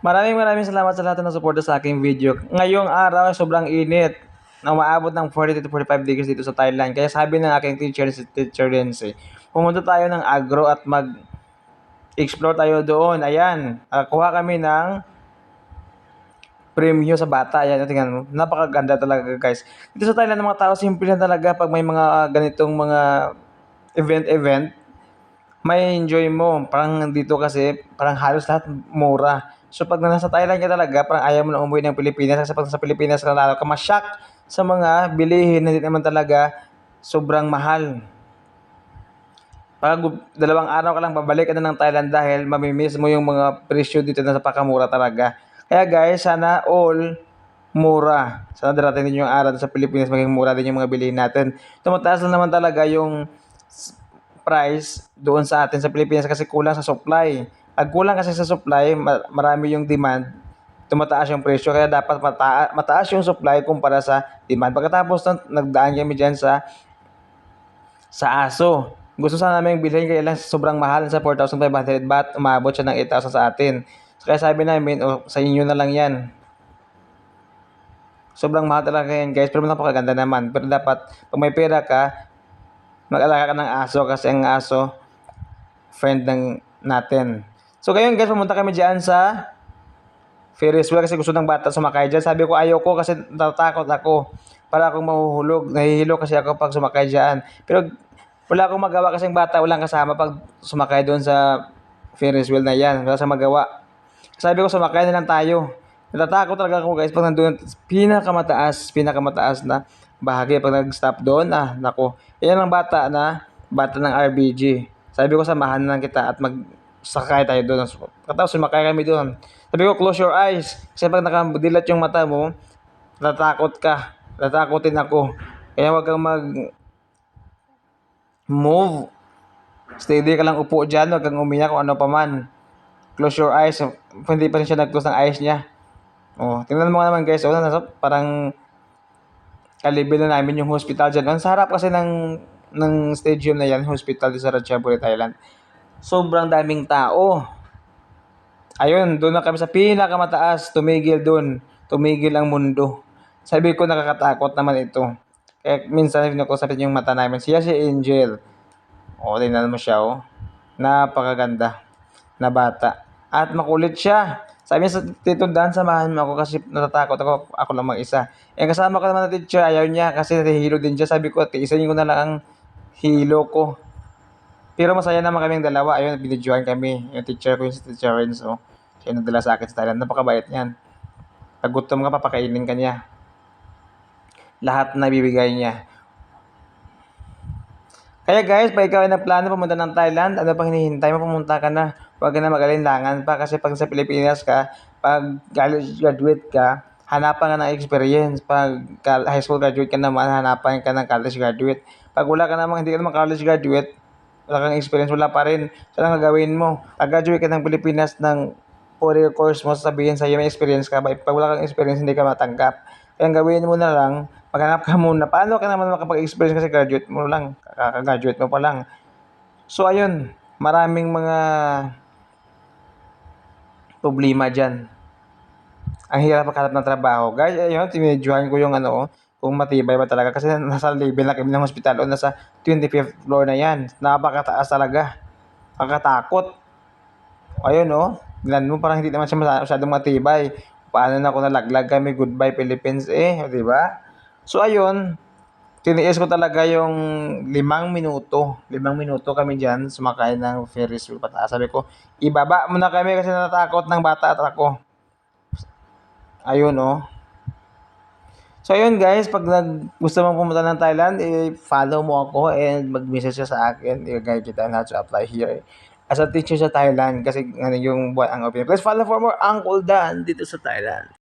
Maraming maraming salamat sa lahat ng suporta sa aking video. Ngayong araw, sobrang init. Na umaabot ng 40 to 45 degrees dito sa Thailand. Kaya sabi ng aking teacher, si Teacher Lindsay, pumunta tayo ng agro at mag explore tayo doon. Ayan, nakakuha kami ng premium sa bata. Ayan, tingnan mo. Napakaganda talaga guys. Dito sa Thailand, ng mga tao, simple lang talaga pag may mga ganitong mga event-event, may enjoy mo. Parang dito kasi, parang halos lahat mura. So pag nasa Thailand ka talaga, parang ayaw mo na umuwi ng Pilipinas. Kasi pag sa Pilipinas ka lalo ka masyak sa mga bilihin na hindi naman talaga sobrang mahal. Pag dalawang araw ka lang babalik ka na ng Thailand dahil mamimiss mo yung mga presyo dito na napakamura talaga. Kaya guys, sana all mura. Sana darating din yung araw sa Pilipinas maging mura din yung mga bilihin natin. Tumataas na naman talaga yung price doon sa atin sa Pilipinas kasi kulang sa supply. Pag kulang kasi sa supply, ma- marami yung demand, tumataas yung presyo. Kaya dapat mata- mataas yung supply kumpara sa demand. Pagkatapos nun, nagdaan kami dyan sa sa aso. Gusto sana namin bilhin kaya lang sobrang mahal sa 4,500 baht, umabot siya ng 8,000 sa atin. So, kaya sabi namin, oh, sa inyo na lang yan. Sobrang mahal talaga yan guys, pero napakaganda naman. Pero dapat, pag may pera ka, mag-alaga ka ng aso kasi ang aso, friend ng natin. So ngayon guys, pumunta kami dyan sa Ferris wheel kasi gusto ng bata sumakay dyan. Sabi ko ayoko kasi natatakot ako. Para akong mahuhulog. Nahihilo kasi ako pag sumakay dyan. Pero wala akong magawa kasi ang bata walang kasama pag sumakay doon sa Ferris wheel na yan. Wala sa magawa. Sabi ko sumakay na lang tayo. Natatakot talaga ako guys pag nandun. Pinakamataas, pinakamataas na bahagi pag nag-stop doon. Ah, nako. Yan ang bata na bata ng RBG. Sabi ko samahan na lang kita at mag sakay tayo doon. Katapos sumakay kami doon. Sabi ko close your eyes. Kasi pag nakadilat yung mata mo, natatakot ka. Natakotin ako. Kaya wag kang mag move. Steady ka lang upo dyan. Wag kang umiyak kung ano pa man. Close your eyes. Hindi pa rin siya nag-close ng eyes niya. Oh, tingnan mo nga naman guys. Oh, nasa, parang kalibin na namin yung hospital dyan. Ang sarap kasi ng, ng stadium na yan, hospital sa Ratchaburi, Thailand. Sobrang daming tao. Ayun, doon na kami sa pinakamataas, tumigil doon. Tumigil ang mundo. Sabi ko nakakatakot naman ito. Kaya minsan pinag-usapin yung mata namin. Siya si Angel. O, tingnan mo siya, oh. Napakaganda na bata. At makulit siya. Sabi niya sa Tito Dan, samahan mo ako kasi natatakot ako, ako lang mag-isa. Eh, kasama ko naman na teacher, ayaw niya kasi nahihilo din siya. Sabi ko, tiisayin ko na lang ang hilo ko. Pero masaya naman kaming dalawa. Ayun, binidyohan kami. Yung teacher ko, yung si Teacher Renzo. Siya yung nagdala sa akin sa Thailand. Napakabait niyan. Pag gutom ka, papakainin ka niya. Lahat na bibigay niya. Kaya guys, pag ikaw ay nagplano pumunta ng Thailand, ano pang hinihintay mo, pumunta ka na. Huwag ka na mag-alinlangan pa kasi pag sa Pilipinas ka, pag college graduate ka, hanapan ka ng experience. Pag high school graduate ka naman, hanapan ka ng college graduate. Pag wala ka naman, hindi ka naman college graduate, wala kang experience, wala pa rin. So, ang gagawin mo? Pag graduate ka ng Pilipinas ng four-year course mo, sasabihin sa'yo may experience ka ba? Pag wala kang experience, hindi ka matanggap. Kaya ang gawin mo na lang, maghanap ka muna. Paano ka naman makapag-experience kasi graduate mo lang, kaka-graduate mo pa lang. So, ayun, maraming mga problema dyan. Ang hirap maghanap ng trabaho. Guys, ayun, tinidyohan ko yung ano, kung matibay ba talaga. Kasi nasa level na kami ng hospital o nasa 25th floor na yan. Napakataas talaga. Pagkatakot. Ayun, oh. Tignan mo, parang hindi naman siya masy- masyadong matibay. Paano na ako nalaglag kami, goodbye Philippines eh, di ba? So, ayun, tiniis ko talaga yung limang minuto. Limang minuto kami dyan, sumakay ng Ferris wheel pataas. Sabi ko, ibaba mo na kami kasi natatakot ng bata at ako. Ayun, oh. So, ayun guys, pag nag, gusto mong pumunta ng Thailand, i-follow mo ako and mag-message sa akin. I-guide kita on how to apply here as a teacher sa Thailand kasi ano yung buwan ang opening. Please follow for more Uncle Dan dito sa Thailand.